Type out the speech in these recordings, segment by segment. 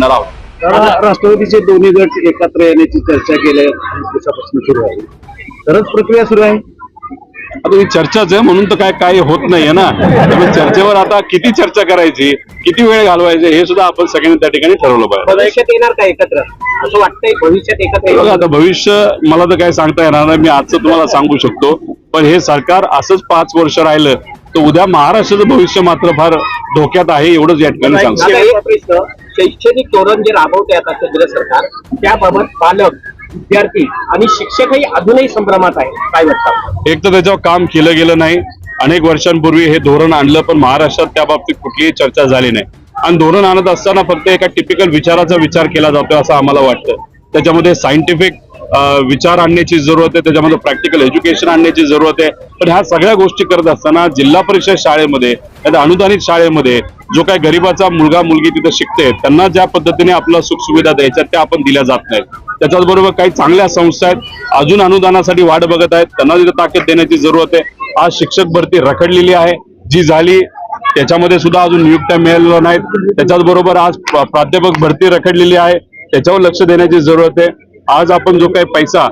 करणार आहोत राष्ट्रवादीचे दोन्ही गट एकत्र येण्याची चर्चा गेल्या दिवसापासून सुरू आहे. खरंच प्रक्रिया सुरू आहे. आता ही चर्चाच आहे म्हणून तर काय काही होत नाहीये ना. त्यामुळे चर्चेवर आता किती चर्चा करायची किती वेळ घालवायचे हे सुद्धा आपण सगळ्यांनी त्या ठिकाणी ठरवलं पाहिजे. भविष्यात येणार का एकत्र? असं वाटतंय भविष्यात एकत्र बघा येणार आता भविष्य मला तर काय सांगता येणार नाही मी आजचं तुम्हाला सांगू शकतो. पण हे सरकार असंच पाच वर्ष राहिलं तर उद्या महाराष्ट्राचं भविष्य मात्र फार धोक्यात आहे एवढंच या ठिकाणी सांगतो आता एक प्रश्न शैक्षणिक धोरण जे राबवते आता केंद्र सरकार त्याबाबत पालक विद्यार्थी आणि शिक्षकही अजूनही संभ्रमात आहे काय वाटतं एक तर त्याच्यावर काम केलं गेलं नाही. अनेक वर्षांपूर्वी हे धोरण आणलं पण महाराष्ट्रात त्या बाबतीत कुठलीही चर्चा झाली नाही. आणि धोरण आणत असताना फक्त एका टिपिकल विचाराचा विचार केला जातो असं आम्हाला वाटतं. त्याच्यामध्ये सायंटिफिक विचार आणण्याची जरूरत आहे त्याच्यामध्ये प्रॅक्टिकल एज्युकेशन आणण्याची जरूरत आहे. पण ह्या सगळ्या गोष्टी करत असताना जिल्हा परिषद शाळेमध्ये नाहीतर अनुदानित शाळेमध्ये जो काही गरीबाचा मुलगा मुलगी तिथे शिकते त्यांना ज्या पद्धतीने आपल्या सुखसुविधा द्यायच्या त्या आपण दिल्या जात नाहीत. त्याच्याच बरोबर काही चांगल्या संस्था आहेत अजून अनुदानासाठी वाट बघत आहेत त्यांना तिथे ताकद देण्याची जरूरत आहे. आज शिक्षक भरती रखडलेली आहे जी झाली त्याच्यामध्ये सुद्धा अजून नियुक्त्या मिळालेल्या नाहीत. त्याच्याच बरोबर आज प्राध्यापक भरती रखडलेली आहे त्याच्यावर लक्ष देण्याची जरूरत आहे. आज आपण जो काही पैसा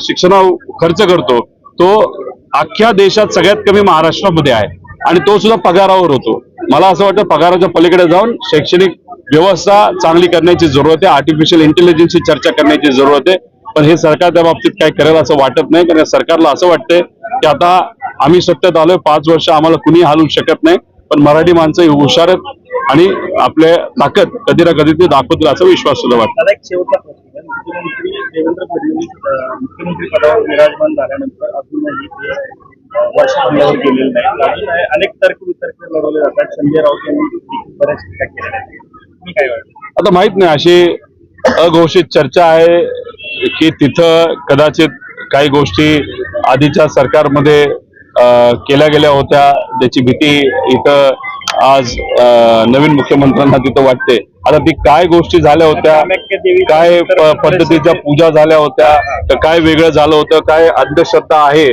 शिक्षणावर खर्च करतो तो अख्ख्या देशात सगळ्यात कमी महाराष्ट्रामध्ये आहे. आणि तो सुद्धा पगारावर होतो. मला असं वाटतं पगाराच्या पलीकडे जाऊन शैक्षणिक व्यवस्था चांगली करण्याची जरूरत आहे. आर्टिफिशियल इंटेलिजन्सची चर्चा करण्याची जरूरत आहे. पण हे सरकार त्या बाबतीत काही करेल असं वाटत नाही. कारण सरकारला असं वाटतंय की आता आम्ही सत्तेत आलोय. पाच वर्ष आम्हाला कुणी हलवू शकत नाही. पण मराठी माणसं हुशार आहेत आणि आपले ताकद कधी ना कधी ते दाखवतील असा विश्वास सुद्धा वाटतो. मुख्यमंत्री देवेंद्र फडणवीस मुख्यमंत्री पदावर विराजमान झाल्यानंतर अजूनही ते वर्ष वर्षभरावर गेलेलं नाही. अजून अनेक तर्क वितर्क लढवले जातात. संजय राऊत यांनी बऱ्याच टीका केलेल्या आहेत. तुम्ही काय वाटतं? आता माहीत नाही अशी अघोषित चर्चा आहे की तिथं कदाचित काही गोष्टी आधीच्या सरकारमध्ये केल्या गेल्या होत्या ज्याची भीती इथं आज नवीन मुख्यमंत्र्यांना तिथं वाटते. आता ती काय गोष्टी झाल्या होत्या? काय पद्धतीच्या पूजा झाल्या होत्या? तर काय वेगळं झालं होतं? काय अंधश्रद्धा आहे?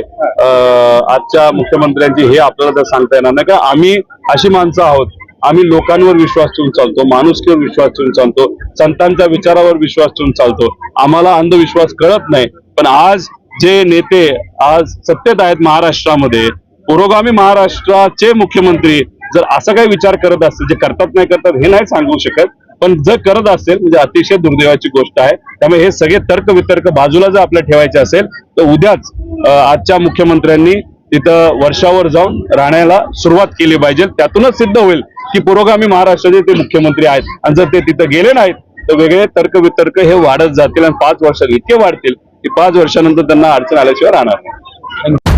आजच्या मुख्यमंत्र्यांची हे आपल्याला तर सांगता येणार नाही. का आम्ही अशी माणसं आहोत. आम्ही लोकांवर विश्वास ठेवून चालतो. माणुसकीवर विश्वास ठेवून चालतो. संतांच्या विचारावर विश्वास ठेवून चालतो. आम्हाला अंधविश्वास कळत नाही. पण आज जे नेते आज सत्तेत आहेत महाराष्ट्रामध्ये पुरोगामी महाराष्ट्राचे मुख्यमंत्री जर असा काही विचार करत असेल जे करतात नाही करतात हे नाही सांगू शकत. पण जर करत असेल म्हणजे अतिशय दुर्दैवाची गोष्ट आहे. त्यामुळे हे सगळे तर्क वितर्क बाजूला जर आपल्याला ठेवायचे असेल तर उद्याच आजच्या मुख्यमंत्र्यांनी तिथं वर्षावर जाऊन राहण्याला सुरुवात केली पाहिजे. त्यातूनच सिद्ध होईल की पुरोगामी महाराष्ट्राचे ते मुख्यमंत्री आहेत. आणि जर ते तिथं गेले नाहीत तर वेगळे तर्क वितर्क हे वाढत जातील आणि पाच वर्षात इतके वाढतील की पाच वर्षानंतर त्यांना अडचण आल्याशिवाय राहणार नाही.